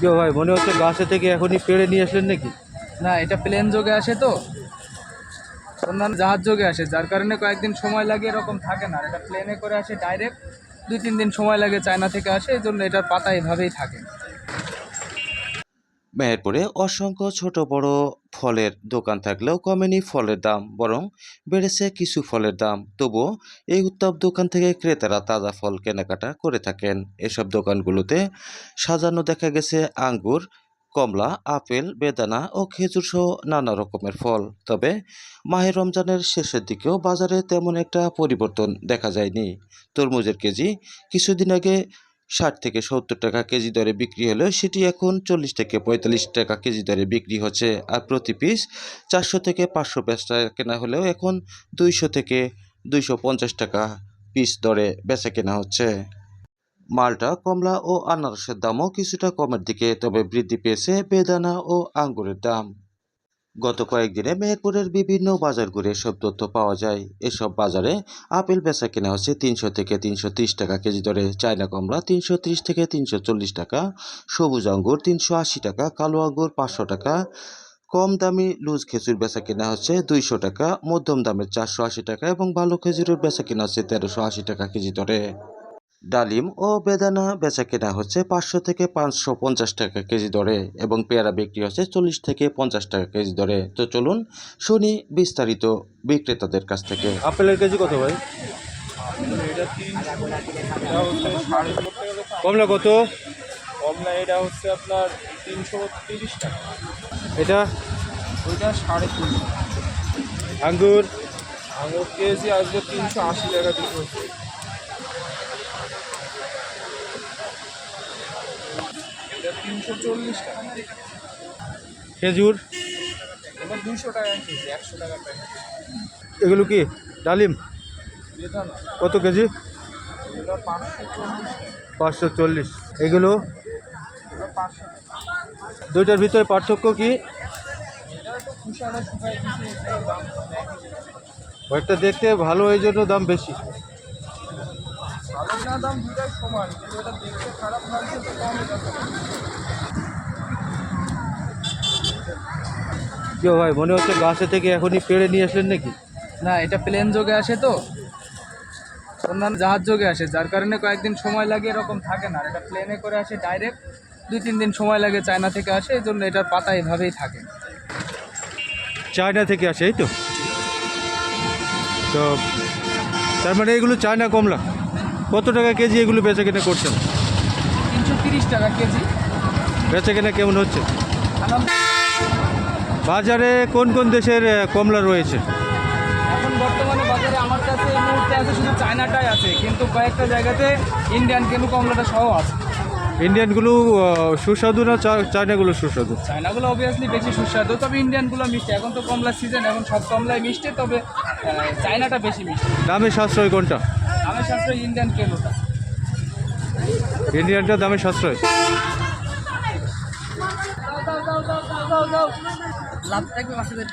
কেউ ভাই, মনে হচ্ছে গাছে থেকে এখনই পেড়ে নিয়ে আসলেন নাকি? না, এটা প্লেন যোগে আসে তো। অন্যান্য জাহাজ যোগে আসে, যার কারণে কয়েকদিন সময় লাগে, এরকম থাকে না। এটা প্লেনে করে আসে, ডাইরেক্ট দুই তিন দিন সময় লাগে চায়না থেকে আসে, এই জন্য এটার পাতা এভাবেই থাকে। মেহেরপুরে অসংখ্য ছোট বড় ফলের দোকান থাকলেও কমেনি ফলের দাম, বরং বেড়েছে কিছু ফলের দাম। তবুও এই উত্তপ দোকান থেকে ক্রেতারা তাজা ফল কেনাকাটা করে থাকেন। এসব দোকানগুলোতে সাজানো দেখা গেছে আঙ্গুর, কমলা, আপেল, বেদানা ও খেজুর সহ নানা রকমের ফল। তবে মাহে রমজানের শেষের দিকেও বাজারে তেমন একটা পরিবর্তন দেখা যায়নি। তরমুজের কেজি কিছুদিন আগে ষাট থেকে সত্তর টাকা কেজি দরে বিক্রি হলেও সেটি এখন চল্লিশ থেকে পঁয়তাল্লিশ টাকা কেজি দরে বিক্রি হচ্ছে। আর প্রতি পিস চারশো থেকে পাঁচশো টাকা কেনা হলেও এখন দুইশো থেকে দুইশো পঞ্চাশ টাকা পিস দরে বেচা কেনা হচ্ছে। মালটা কমলা ও আনারসের দামও কিছুটা কমের দিকে, তবে বৃদ্ধি পেয়েছে বেদানা ও আঙ্গুরের দাম। গত কয়েকদিনে মেহেরপুরের বিভিন্ন বাজার ঘুরে এসব তথ্য পাওয়া যায়। এসব বাজারে আপেল বেচা কেনা হচ্ছে তিনশো থেকে তিনশো ত্রিশ টাকা কেজি দরে, চায়না কমলা তিনশো ত্রিশ থেকে তিনশো চল্লিশ টাকা, সবুজ আঙ্গুর তিনশো আশি টাকা, কালো আঙ্গুর পাঁচশো টাকা, কম দামি লুজ খেজুর বেচা কেনা হচ্ছে দুইশো টাকা, মধ্যম দামের চারশো আশি টাকা এবং ভালো খেজুরের বেচা কেনা হচ্ছে তেরোশো আশি টাকা কেজি দরে। ডালিম ও বেদানা বেচা কেনা হচ্ছে পাঁচশো থেকে পাঁচশো পঞ্চাশ টাকা কেজি দরে এবং পেয়ারা বিক্রি হচ্ছে চল্লিশ থেকে পঞ্চাশ টাকা কেজি দরে। তো চলুন শুনি বিস্তারিত বিক্রেতাদের কাছ থেকে। আপেলের কেজি কত ভাই? কমলা কত? কমলা এটা হচ্ছে আপনার তিনশো তিরিশ টাকা। এটা? ওইটা সাড়ে তিন। আঙ্গুর? আঙুর কেজি আসবে তিনশো আশি টাকা বিক্রি হচ্ছে। তিনশো চল্লিশ টাকা। খেজুর? এবার দুশো টাকা কেজি একশো টাকা প্যাকেট এগুলো কি? ডালিম? কত কেজি? পাঁচশো চল্লিশ এগুলো? দুইটার ভিতরে পার্থক্য কি? একটা দেখতে ভালো এই জন্য দাম বেশি। ভালো না দাম দুটাই সমান কিন্তু এটা দেখতে খারাপ লাগছে তো কম কেউ ভাই মনে হচ্ছে গাছে থেকে এখনই পেড়ে নিয়ে আসলেন নাকি? না এটা প্লেন যোগে আসে তো। অন্যান্য জাহাজ যোগে আসে যার কারণে কয়েকদিন সময় লাগে এরকম থাকে না। এটা প্লেনে করে আসে ডাইরেক্ট দুই তিন দিন সময় লাগে চায়না থেকে আসে এই জন্য এটার পাতা এভাবেই থাকে। চায়না থেকে আসে এই তো? তো তার মানে এগুলো চায়না কমলা? কত টাকা কেজি এগুলো বেচা কেনা করছেন? তিনশো তিরিশ টাকা কেজি। বেচা কেনা কেমন হচ্ছে? বাজারে কোন কোন দেশের কমলা রয়েছে? এখন বর্তমানে বাজারে আমার কাছে এই মুহূর্তে আছে শুধু চায়নাটাই আছে কিন্তু কয়েকটা জায়গাতে ইন্ডিয়ান কেনু কমলাটা সহ আছে। ইন্ডিয়ানগুলো সুস্বাদু না চায়নাগুলো সুস্বাদু? চায়নাগুলো অবভিয়াসলি বেশি সুস্বাদু তবে ইন্ডিয়ানগুলো মিষ্টি। এখন তো কমলার সিজন এখন সব কমলাই মিষ্টি তবে চায়নাটা বেশি মিষ্টি। দামে সাশ্রয় কোনটা? সাশ্রয় ইন্ডিয়ান ইন্ডিয়ানটা দামে সাশ্রয়। লাভ থাকবে বাচ্চাদের